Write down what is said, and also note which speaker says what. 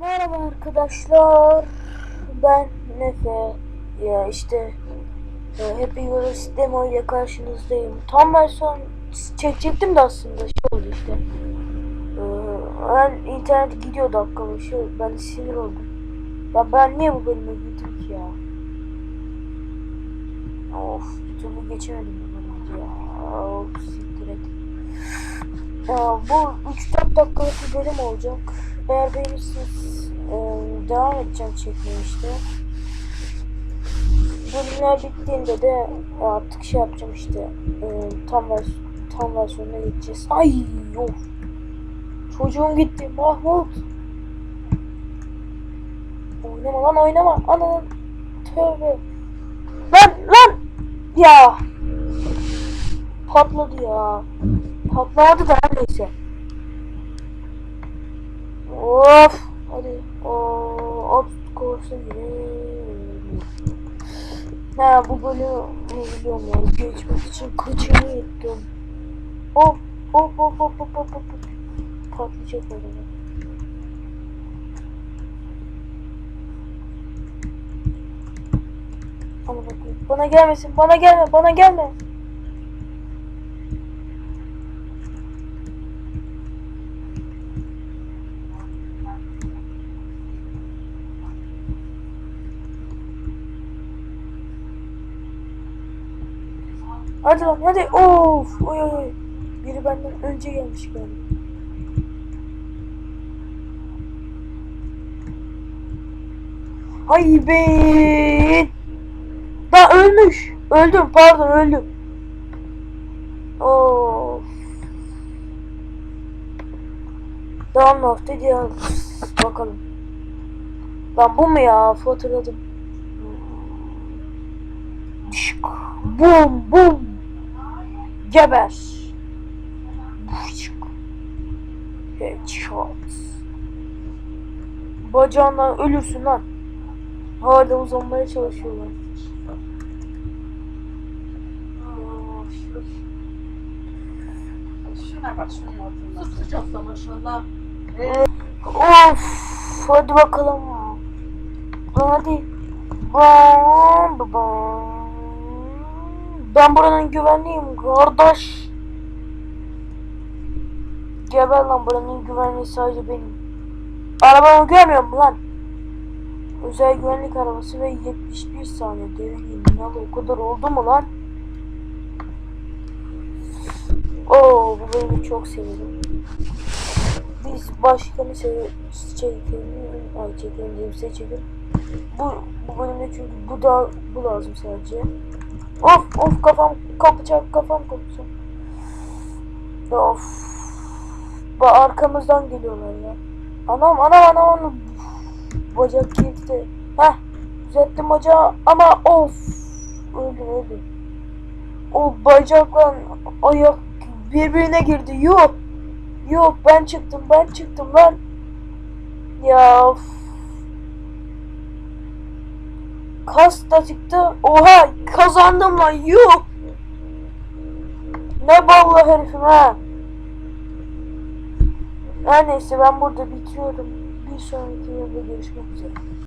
Speaker 1: Merhaba arkadaşlar. Ben Nefe. Ya işte e, Happy Wheels demo ile karşınızdayım. Tam ben son çekecektim de aslında şey oldu işte. E, ben internet gidiyor dakika başı. Ben sinir oldum. Ya ben niye bu bölüme girdim ki ya? Of bir türlü geçemedim bu bölümü ya. Of siktir et. Ya, bu 3-4 dakikalık bir bölüm olacak. Eğer beğenirseniz e, devam edeceğim çekmeye işte. Bölümler bittiğinde de artık şey yapacağım işte. E, tam vers tam versiyonuna geçeceğiz. Ay of. Çocuğum gitti. Mahmut. Oynama lan oynama. Ana. Tövbe. Lan lan. Ya. Patladı ya. Patladı da neyse. Of. Hadi. O korsa girelim. Ha bu bölümü biliyorum ya. Geçmek için kaçını ettim. Hop hop hop hop hop hop hop. Patlayacak orada. Ama bakayım. Bana gelmesin. Bana gelme. Bana gelme. Hadi lan hadi. Of. Oy oy oy. Biri benden önce gelmiş galiba. Ay be. Da ölmüş. Öldüm pardon öldüm. Of. Down of dedi ya. Bakalım. Lan bu mu ya? Hatırladım. Bum bum. Geber. Şık. Headshot. Bacağından ölürsün lan. Hala uzanmaya çalışıyorlar.
Speaker 2: Şuna bak şunun altında. Sıcak da maşallah.
Speaker 1: Of, hadi bakalım. Hadi. Bam, bam. Ben buranın güvenliyim kardeş. Geber lan buranın güvenliği sadece benim. Arabamı görmüyor musun lan? Özel güvenlik arabası ve 71 saniye devir Nalı o kadar oldu mu lan? Oo bu bölümü çok severim. Biz başkanı sev çekelim, ay çekelim diyeyim seçelim. Bu, bu bölümde çünkü bu da bu lazım sadece. Of of kafam kapacak kafam kapacak. Of. Ba arkamızdan geliyorlar ya. Anam anam anam anam. Bacak girdi. Heh. Düzelttim bacağı ama of. Öldü öldü. O bacakla ayak birbirine girdi. Yok. Yok ben çıktım ben çıktım lan. Ya of. Kas da çıktı. Oha kazandım lan yok. Ne ballı herifim ha. Her neyse ben burada bitiriyorum. Bir sonraki videoda görüşmek üzere.